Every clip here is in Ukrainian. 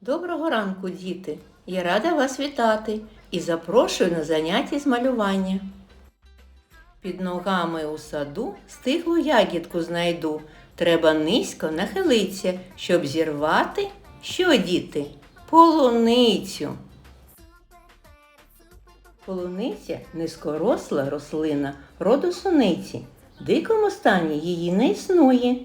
Доброго ранку, діти! Я рада вас вітати і запрошую на заняття з малювання. Під ногами у саду стиглу ягідку знайду. Треба низько нахилитися, щоб зірвати що, діти? Полуницю. Полуниця низкоросла рослина роду суниці. В дикому стані її не існує.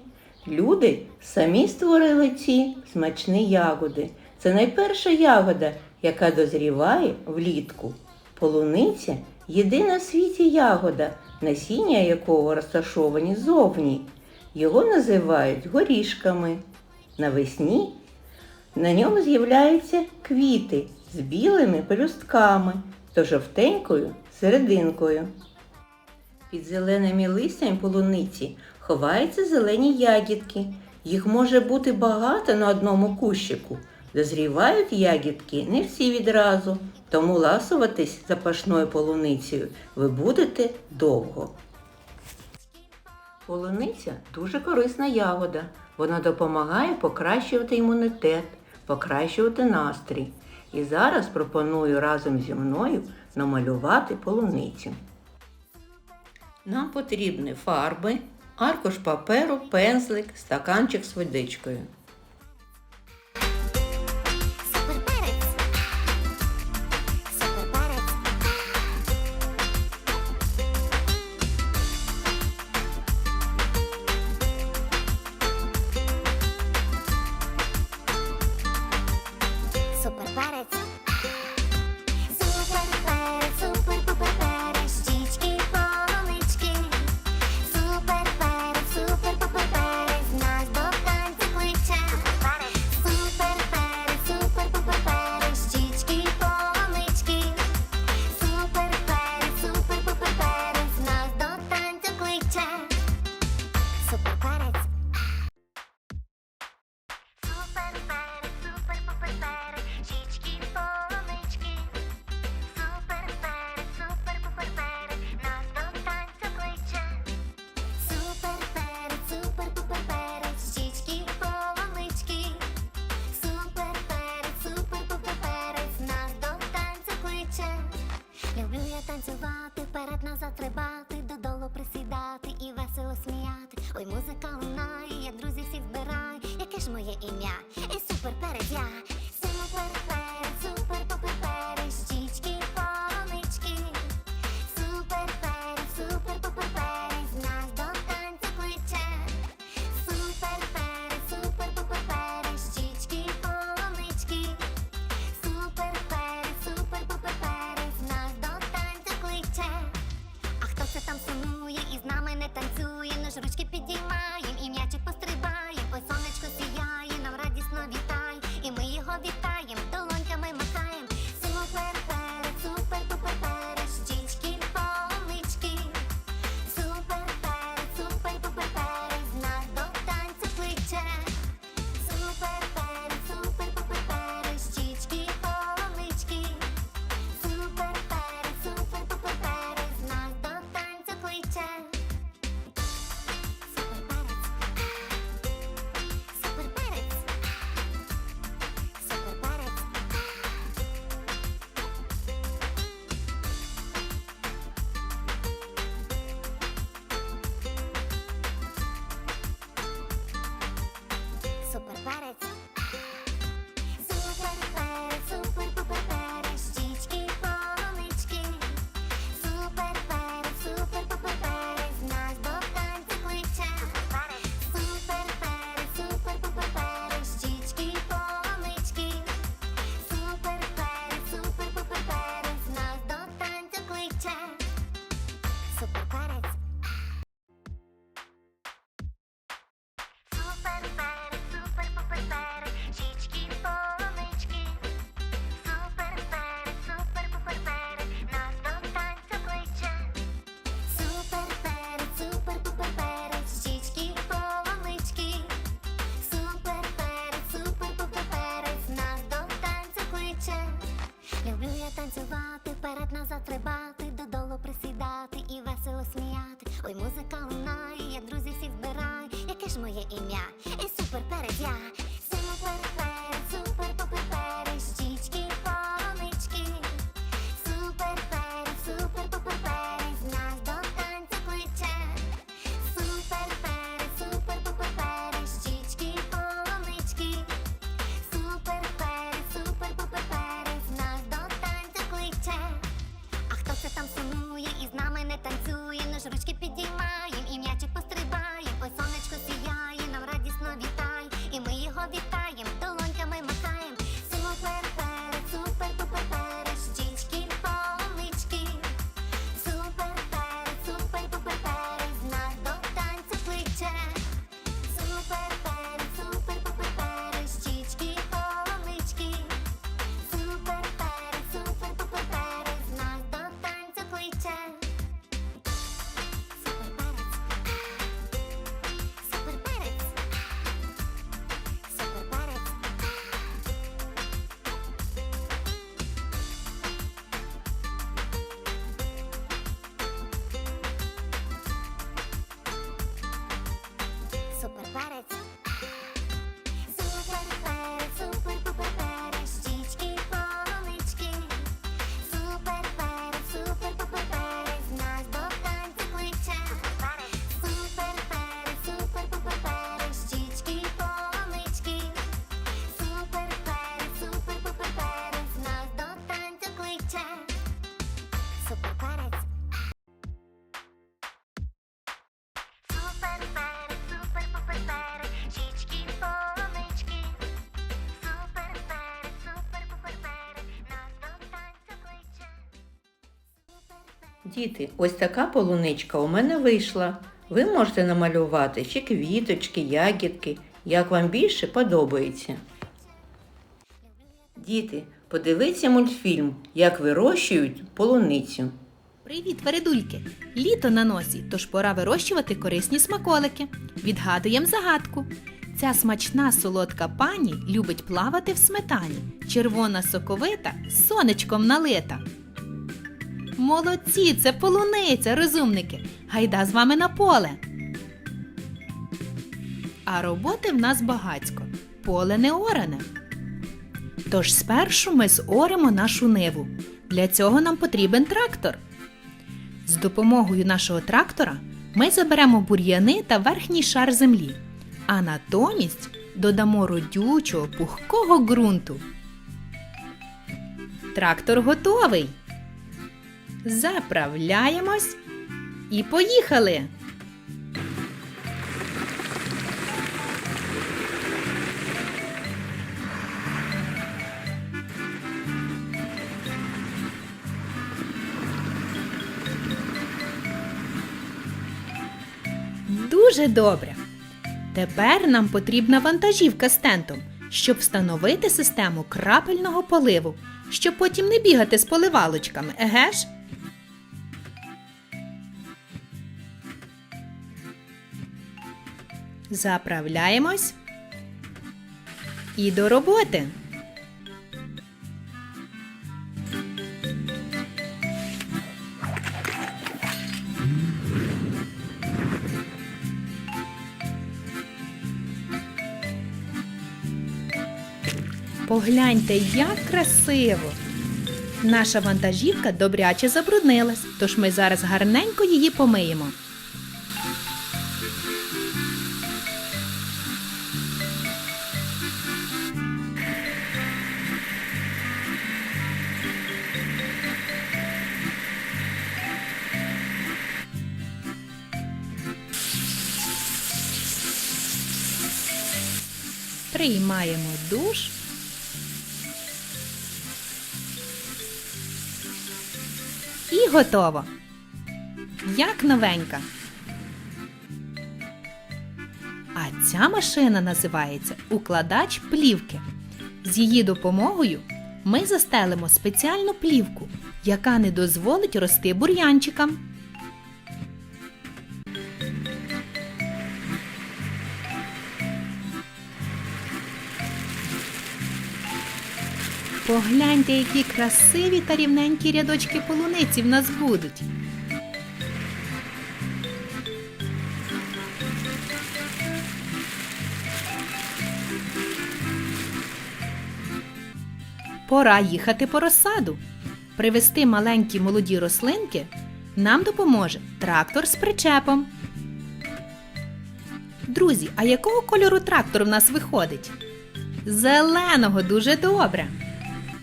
Люди самі створили ці смачні ягоди це найперша ягода, яка дозріває влітку. Полуниця єдина в світі ягода, насіння якого розташовані зовні. Його називають горішками. Навесні на ньому з'являються квіти з білими пелюстками то жовтенькою серединкою. Під зеленими листям полуниці ховаються зелені ягідки. Їх може бути багато на одному кущику. Дозрівають ягідки не всі відразу, тому ласуватись запашною полуницею ви будете довго. Полуниця дуже корисна ягода. Вона допомагає покращувати імунітет, покращувати настрій. І зараз пропоную разом зі мною намалювати полуницю. Нам потрібні фарби, аркуш паперу, пензлик, стаканчик з водичкою. 走吧 Діти, ось така полуничка у мене вийшла. Ви можете намалювати ще квіточки, ягідки, як вам більше подобається. Діти, подивіться мультфільм, як вирощують полуницю. Привіт, вередульки! Літо на носі, тож пора вирощувати корисні смаколики. Відгадуємо загадку. Ця смачна солодка пані любить плавати в сметані. Червона соковита, з сонечком налита. Молодці, це полуниця, розумники. Гайда з вами на поле. А роботи в нас багацько. Поле не оране. Тож спершу ми зоремо нашу ниву. Для цього нам потрібен трактор. З допомогою нашого трактора ми заберемо бур'яни та верхній шар землі, а натомість додамо родючого пухкого ґрунту. Трактор готовий. Заправляємось і поїхали. Дуже добре. Тепер нам потрібна вантажівка з тентом, щоб встановити систему крапельного поливу, щоб потім не бігати з поливалочками, еге ж? Заправляємось. І до роботи. Погляньте, як красиво! Наша вантажівка добряче забруднилась, тож ми зараз гарненько її помиємо. Приймаємо душ. І готово. Як новенька. А ця машина називається укладач плівки. З її допомогою ми застелимо спеціальну плівку, яка не дозволить рости бур'янчикам. Погляньте, які красиві та рівненькі рядочки полуниці в нас будуть. Пора їхати по розсаду. Привезти маленькі молоді рослинки нам допоможе трактор з причепом. Друзі, а якого кольору трактор в нас виходить? Зеленого дуже добре.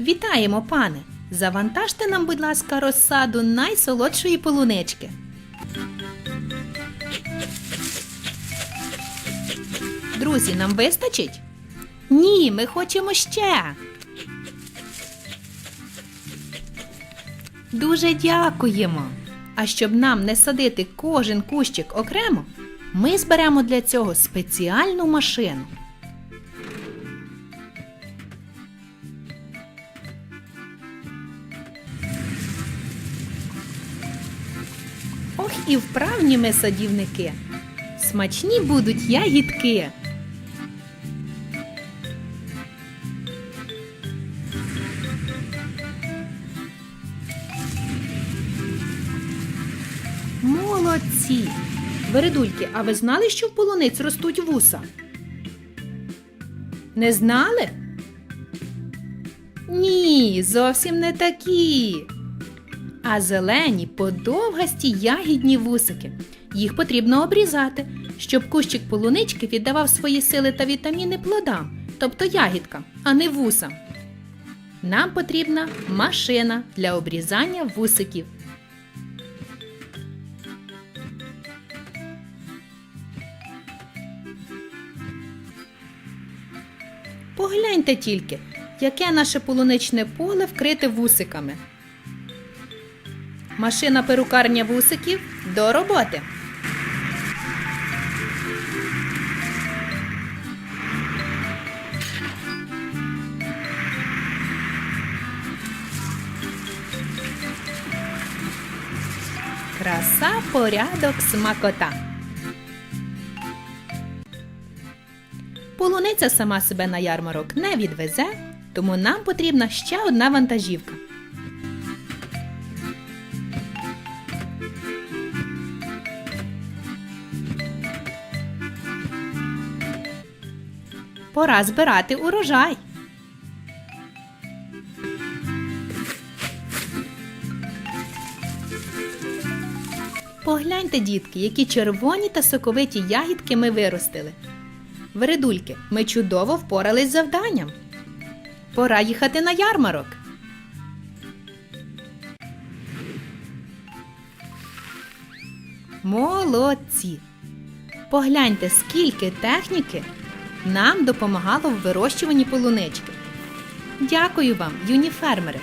Вітаємо, пане! Завантажте нам, будь ласка, розсаду найсолодшої полунички. Друзі, нам вистачить? Ні, ми хочемо ще. Дуже дякуємо. А щоб нам не садити кожен кущик окремо, ми зберемо для цього спеціальну машину. І вправні ми садівники. Смачні будуть ягідки. Молодці! Вередульки, а ви знали, що в полуниць ростуть вуса? Не знали? Ні, зовсім не такі. А зелені подовгасті ягідні вусики. Їх потрібно обрізати, щоб кущик полунички віддавав свої сили та вітаміни плодам, тобто ягідкам, а не вусам. Нам потрібна машина для обрізання вусиків. Погляньте тільки, яке наше полуничне поле вкрите вусиками. Машина перукарня вусиків до роботи. Краса, порядок, смакота. Полуниця сама себе на ярмарок не відвезе, тому нам потрібна ще одна вантажівка. Пора збирати урожай. Погляньте, дітки, які червоні та соковиті ягідки ми виростили. Вередульки, ми чудово впорались з завданням. Пора їхати на ярмарок. Молодці! Погляньте, скільки техніки нам допомагало в вирощуванні полунички. Дякую вам, юні фермери!